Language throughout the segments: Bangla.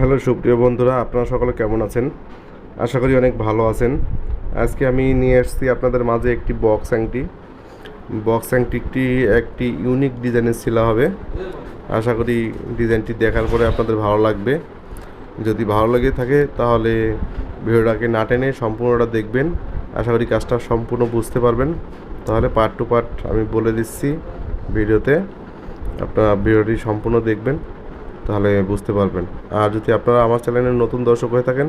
হ্যালো, সুপ্রিয় বন্ধুরা, আপনারা সকলে কেমন আছেন? আশা করি অনেক ভালো আছেন। আজকে আমি নিয়ে এসেছি আপনাদের মাঝে একটি বক্স অ্যাংটি বক্স আংটিটি একটি ইউনিক ডিজাইনের ছিলা হবে। আশা করি ডিজাইনটি দেখার পরে আপনাদের ভালো লাগবে। যদি ভালো লেগে থাকে, তাহলে ভিডিওটাকে না টেনে সম্পূর্ণটা দেখবেন। আশা করি কাজটা সম্পূর্ণ বুঝতে পারবেন। তাহলে পার্ট টু পার্ট আমি বলে দিচ্ছি ভিডিওতে। আপনারা ভিডিওটি সম্পূর্ণ দেখবেন। তাহলে বুঝতে পারবেন। আর যদি আপনারা আমার চ্যানেলের নতুন দর্শক হয়ে থাকেন,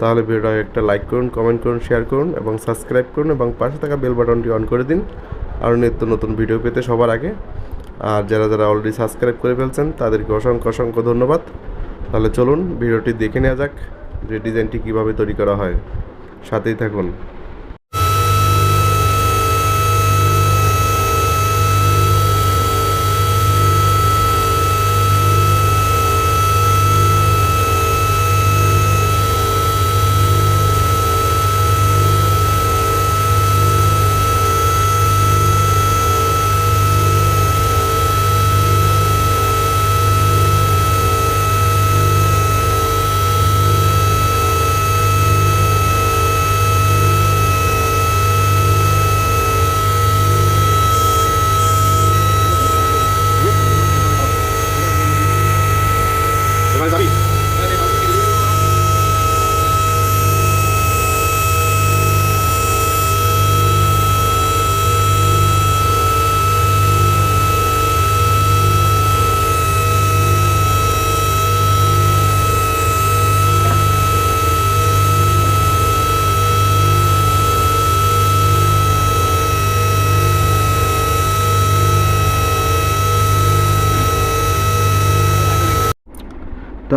তাহলে ভিডিওটা একটা লাইক করুন কমেন্ট করুন শেয়ার করুন এবং সাবস্ক্রাইব করুন এবং পাশে থাকা বেল বাটনটি অন করে দিন। আর নিত্য নতুন ভিডিও পেতে সবার আগে। আর যারা যারা অলরেডি সাবস্ক্রাইব করে ফেলছেন, তাদেরকে অসংখ্য অসংখ্য ধন্যবাদ। তাহলে চলুন, ভিডিওটি দেখে নেওয়া যাক যে ডিজাইনটি কীভাবে তৈরি করা হয়। সাথেই থাকুন।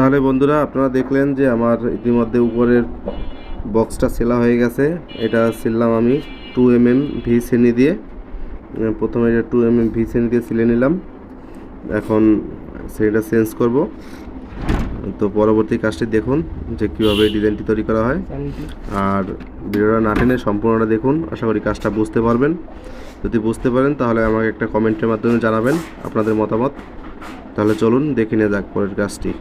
তাহলে বন্ধুরা আপনারা দেখলেন যে আমার ইতিমধ্যে উপরের বক্সটা সেলা হয়ে গেছে। এটা সিললাম আমি টু এম এম ভি শ্রেণি দিয়ে। প্রথমে এটা টু এম এম ভি শ্রেণি দিয়ে সিলে নিলাম। এখন শ্রেণীটা চেঞ্জ করব। তো পরবর্তী কাজটি দেখুন যে কীভাবে ডিজাইনটি তৈরি করা হয়। আর ভিডিওটা না টেনে সম্পূর্ণটা দেখুন। আশা করি কাজটা বুঝতে পারবেন। যদি বুঝতে পারেন তাহলে আমাকে একটা কমেন্টের মাধ্যমে জানাবেন আপনাদের মতামত। তাহলে চলুন দেখে নিয়ে যাক পরের কাজটি।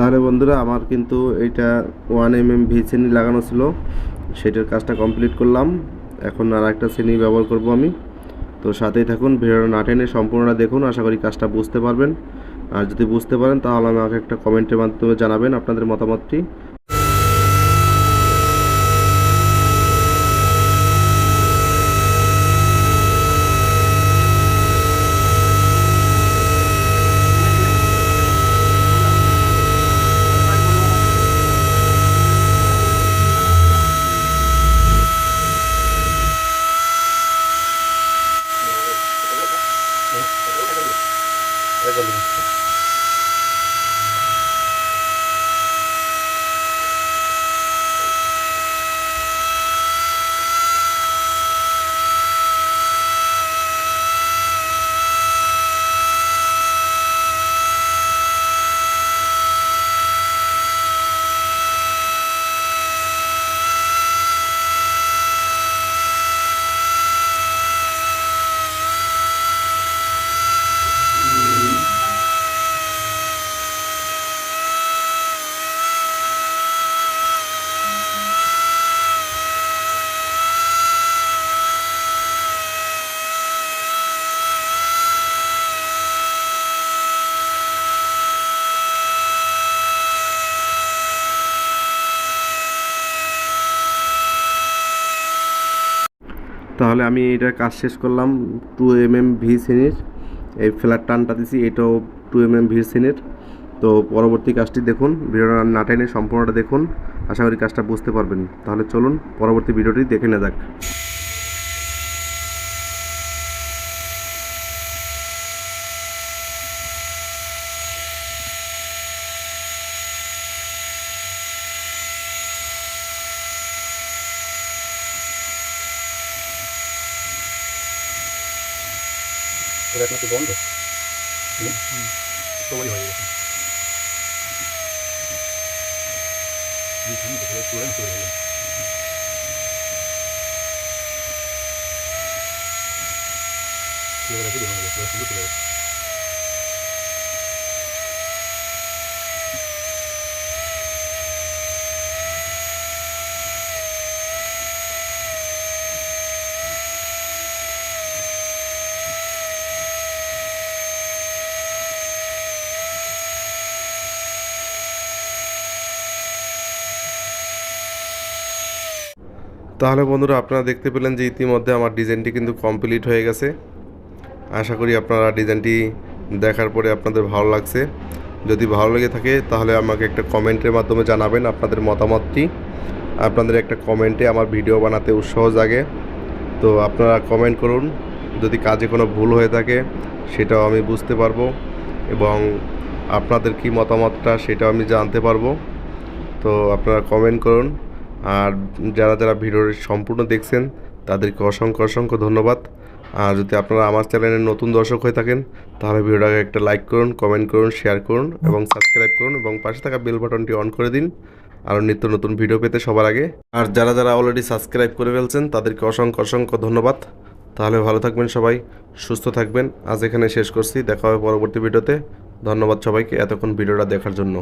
তাহলে বন্ধুরা, আমার কিন্তু এইটা ওয়ান এম এম ভি শ্রেণি লাগানো ছিল। সেটার কাজটা কমপ্লিট করলাম। এখন আর একটা শ্রেণি ব্যবহার করব আমি। তো সাথেই থাকুন ভেড়ার না টেনে সম্পূর্ণটা দেখুন। আশা করি কাজটা বুঝতে পারবেন। আর যদি বুঝতে পারেন, তাহলে আমাকে একটা কমেন্টের মাধ্যমে জানাবেন আপনাদের মতামতটি। তাহলে আমি এটার কাজ শেষ করলাম টু এম এম ভি শ্রেণির এই ফ্ল্যাট টানটা দিছি, এটাও টু এম এম ভি শ্রেণির তো পরবর্তী কাজটি দেখুন, ভিডিওটা না টেনে সম্পূর্ণটা দেখুন। আশা করি কাজটা বুঝতে পারবেন। তাহলে চলুন পরবর্তী ভিডিওটি দেখে নেওয়া যাক। এটা এখন বন্ধ? সবাই হয়ে গেছে। নষ্ট হয়ে গেল Flora গেছে não, চলে tudo তাহলে বন্ধুরা আপনারা দেখতে পেলেন যে ইতিমধ্যে আমার ডিজাইনটি কিন্তু কমপ্লিট হয়ে গেছে। আশা করি আপনারা ডিজাইনটি দেখার পরে আপনাদের ভালো লাগছে। যদি ভালো লেগে থাকে তাহলে আমাকে একটা কমেন্টের মাধ্যমে জানাবেন আপনাদের মতামতটি। আপনাদের একটা কমেন্টে আমার ভিডিও বানাতে উৎসাহ জাগে। তো আপনারা কমেন্ট করুন, যদি কাজে কোনো ভুল হয়ে থাকে সেটাও আমি বুঝতে পারব এবং আপনাদের কি মতামতটা সেটাও আমি জানতে পারব। তো আপনারা কমেন্ট করুন। আর যারা যারা ভিডিওটি সম্পূর্ণ দেখছেন, তাদেরকে অসংখ্য অসংখ্য ধন্যবাদ। আর যদি আপনারা আমার চ্যানেলের নতুন দর্শক হয়ে থাকেন, তাহলে ভিডিওটাকে একটা লাইক করুন, কমেন্ট করুন, শেয়ার করুন এবং সাবস্ক্রাইব করুন এবং পাশে থাকা বেল বাটনটি অন করে দিন। আরও নিত্য নতুন ভিডিও পেতে সবার আগে। আর যারা যারা অলরেডি সাবস্ক্রাইব করে ফেলছেন, তাদেরকে অসংখ্য অসংখ্য ধন্যবাদ। তাহলে ভালো থাকবেন সবাই, সুস্থ থাকবেন। আজ এখানে শেষ করছি, দেখা হবে পরবর্তী ভিডিওতে। ধন্যবাদ সবাইকে এতক্ষণ ভিডিওটা দেখার জন্য।